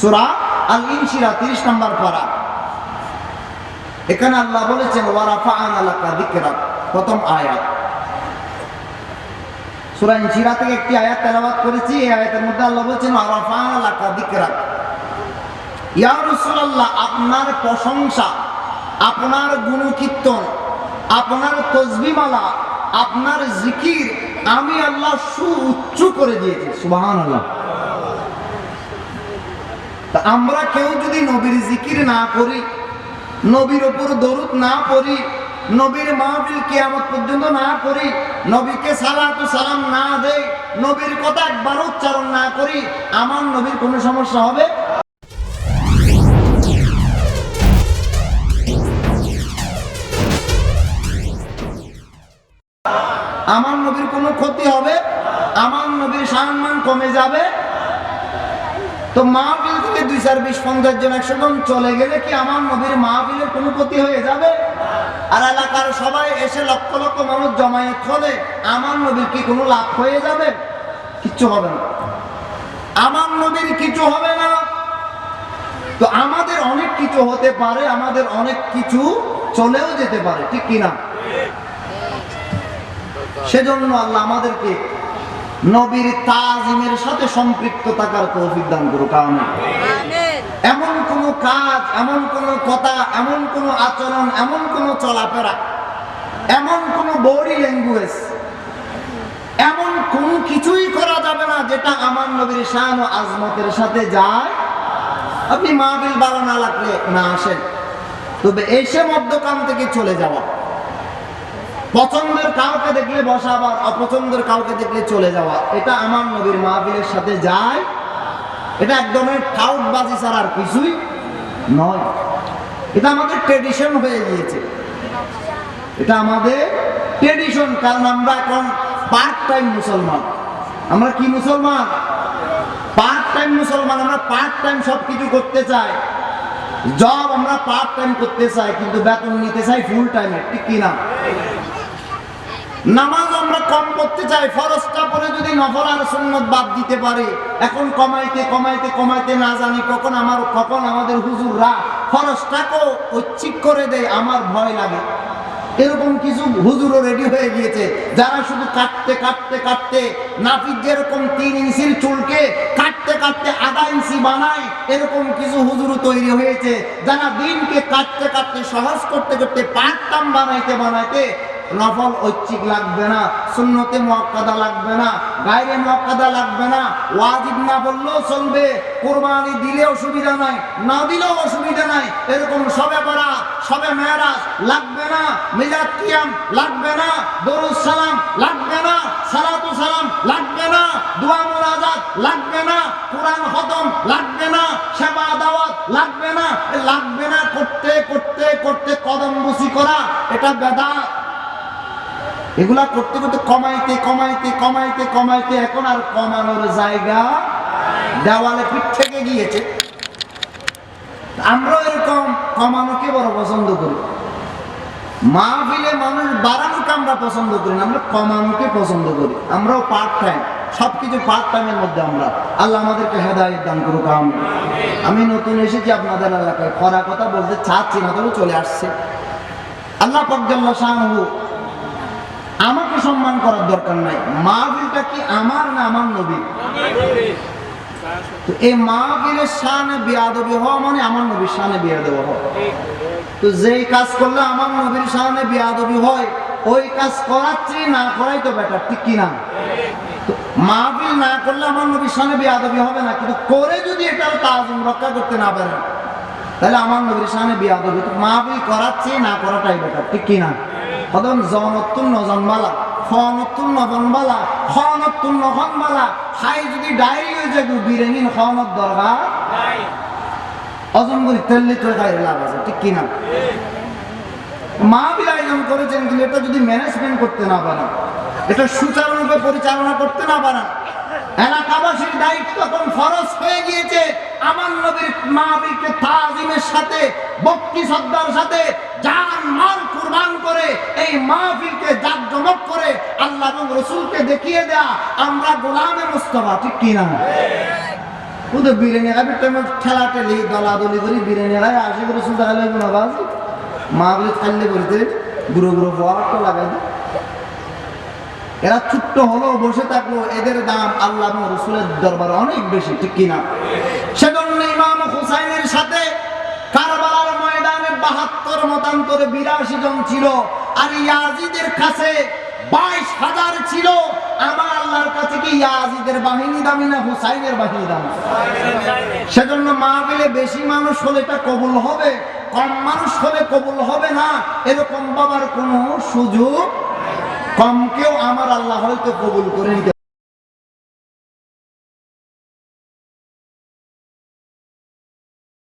সুরা আল ইনশিরা তিরিশ নম্বর পারা। এখানে আল্লাহ বলেছেন ওয়ারাফা আনালাকা দিকরাক প্রথম আয়াত। সুরা ইনশিরা থেকে একটি আয়াত তেলাওয়াত করেছি, এই আয়াতের মধ্যে আল্লাহ বলেছেন ওয়ারাফা আনালাকা দিকরাক ইয়া রাসূলুল্লাহ, আপনার প্রশংসা, আপনার গুণকীর্তন, আপনার তসবিমালা, আপনার জিকির আমি আল্লাহ সু সুউচ্চ করে দিয়েছি, সুবহানাল্লাহ। তা আমরা কেউ যদি নবীর জিকির না করি, নবীর ওপর দরুদ না পড়ি, নবীর মাহফিল কিয়ামত পর্যন্ত না করি নবীকে সালাতু সালাম না দেই, নবীর কথা একবার উচ্চারণ না করি, আমার নবীর কোনো সমস্যা হবে? আমার নবীর কোনো ক্ষতি হবে? আমার নবীর সম্মান কমে যাবে? তো মাহফিল থেকে দুই চার বিশ পঞ্চাশ জন, একশো জন চলে গেলে কি আমার নবীর মাহফিলের কোনো ক্ষতি হয়ে যাবে? আর এলাকার সবাই এসে লক্ষ লক্ষ মানুষ জমায়েত হলে আমার নবীর কি কোনো লাভ হয়ে যাবে? কিচ্ছু হবে না। আমার নবীর কিছু হবে না। তো আমাদের অনেক কিছু হতে পারে, আমাদের অনেক কিছু চলেও যেতে পারে, ঠিক কিনা? সেজন্য আল্লাহ আমাদেরকে নবীর তাজিমের সাথে সম্পৃক্ত থাকার তৌফিক দান করুক এমন কোন কাজ এমন কোন কথা এমন কোন আচরণ এমন কোন চলাফেরা এমন কোন বডি ল্যাঙ্গুয়েজ এমন কোন কিছুই করা যাবে না যেটা আমার নবীর শান ও আজমতের সাথে যায়। আপনি মাহবিল বাড়া না লাগলে না আসেন। তবে এসে মধ্যকান থেকে চলে যাওয়া। পছন্দের কাউকে দেখলে বসা আবার অপছন্দের কাউকে দেখলে চলে যাওয়া, এটা আমার নবীর মাহবিলের সাথে যায়। এটা এক ধরনের ঠাউটবাজি ছাড়া আর কিছুই নয়। এটা আমাদের ট্রেডিশন হয়ে গিয়েছে। এটা আমাদের ট্রেডিশন কারণ আমরা এখন পার্ট টাইম মুসলমান। আমরা কি মুসলমান? পার্ট টাইম মুসলমান, আমরা পার্ট টাইম সব কিছু করতে চাই। জব আমরা পার্ট টাইম করতে চাই, কিন্তু বেতন নিতে চাই ফুল টাইমে ঠিক কিনা? নামাজ আমরা কম করতে চাই, ফরজটা পরে যদি নফল আর সুন্নত বাদ দিতে পারে, এখন কমাইতে কমাইতে কমাইতে না জানি কখন আমার, কখন আমাদের হুজুররা ফরজটাকেও ঐচ্ছিক করে দেয়, আমার ভয় লাগে। এরকম কিছু হুজুরও রেডি হয়ে গিয়েছে, যারা শুধু কাটতে কাটতে কাটতে, নাপিত যেরকম তিন ইঞ্চির চুলকে কাটতে কাটতে আধা ইঞ্চি বানায়, এরকম কিছু হুজুরও তৈরি হয়েছে, যারা দিনকে কাটতে কাটতে, সহজ করতে করতে পাটটাম বানাইতে বানাইতে নফল ঐচ্ছিক লাগবে না সুন্নতে মক্কাদা লাগবে না গায়ে মক্কাদা লাগবে না ওয়াজিব না বললেও চলবে কোরবানি দিলেও অসুবিধা নাই না দিলেও অসুবিধা নাই এরকম সবে পড়া সবে মেয়েরাজ লাগবে না মিলাদ কিয়াম লাগবে না দরুদ সালাম লাগবে না সালাতু সালাম লাগবে না দোয়া মুনাজাত লাগবে না কোরআন খতম লাগবে না সেবা দাওয়াত লাগবে না লাগবে না করতে করতে করতে কদম বসি করা এটা বেদাত এগুলা করতে করতে কমাইতে কমাইতে কমাইতে কমাইতে এখন আর কমানোর জায়গা দেওয়ালে পিঠ থেকে গিয়েছে। আমরা এরকম কমানোকে বড় পছন্দ করি। মাহফিলে মানুষ বাড়ানোকে আমরা পছন্দ করি না, আমরা কমানোকে পছন্দ করি। আমরাও পার্ট টাইম সবকিছু পার্ট টাইমের মধ্যে আমরা। আল্লাহ আমাদেরকে হেদায়ত দান করুক আমি আমি নতুন এসেছি আপনাদের এলাকায় খরা কথা বলতে চাচ্ছি না, তবে চলে আসছে। আল্লাহ পকজাল্লা শাহু আমাকে সম্মান করার দরকার নাই। মাহফিলটা কি আমার না আমার নবী তো এই মাহফিলের শানে বিয়াদবি হওয়া মানে আমার নবীর শানে বিয়াদবি হওয়া। তো যেই কাজ করলে আমার নবীর শানে বিয়াদবি হয়, ওই কাজ করাচ্ছি, না করাই তো বেটার ঠিক কি না? তো মাহফিল না করলে আমার নবীর শানে বিয়াদবি হবে না, কিন্তু করে যদি এটাও তাজম রক্ষা করতে না পারেন, তাহলে আমার নবীর শানে বিয়াদবি। মাহফিল করাচ্ছি, না করাটাই বেটার ঠিক কি না হদম জনতুন নজনবালা খনতুন নজনবালা খনতুন নখনবালা খাই যদি ডায়েরি হয়ে যায় বিরেঙিন খনত দরকার অজন করি তেললে তো খাই লাভ আছে ঠিক কিনা? মা বিল আয়োজন করেছেন কিন্তু এটা যদি ম্যানেজমেন্ট করতে না পারেন এটা সুচারুরূপে পরিচালনা করতে না পারেন এলাকাবাসীর দায়িত্ব এখন ফরজ হয়ে গিয়েছে। আমার নবীর মাহবিলকে তাজিমের সাথে সাথে মাল কুরবান করে এই করে আল্লাহ এবং রসুলকে দেখিয়ে দেয়া, আমরা গোলামে মুস্তফা, ঠিক কিনা? বিরিয়ানি খাবি টাইমে করি বিরিয়ানি করে মা বলে খাইলে করতে গুঁড়ো লাগাই দিই এরা ছোট্ট হলো বসে থাকল, এদের দাম আল্লাহ রসুলের দরবারে অনেক বেশি, ঠিক কিনা সেজন্য ইমাম হুসাইনের সাথে কারবালার ময়দানে বাহাত্তর মতান্তরে বিরাশি জন ছিল। আর ইয়াজিদের কাছে বাইশ হাজার ছিল। আমার আল্লাহর কাছে কি ইয়াজিদের বাহিনী দামি না হুসাইনের বাহিনী দামি? সেজন্য মাহফিলে বেশি মানুষ হলে এটা কবুল হবে, কম মানুষ হলে কবুল হবে না। এরকম বাবার কোনো সুযোগ কমকেও আমার আল্লাহ হয়তো কবুল করে নিতে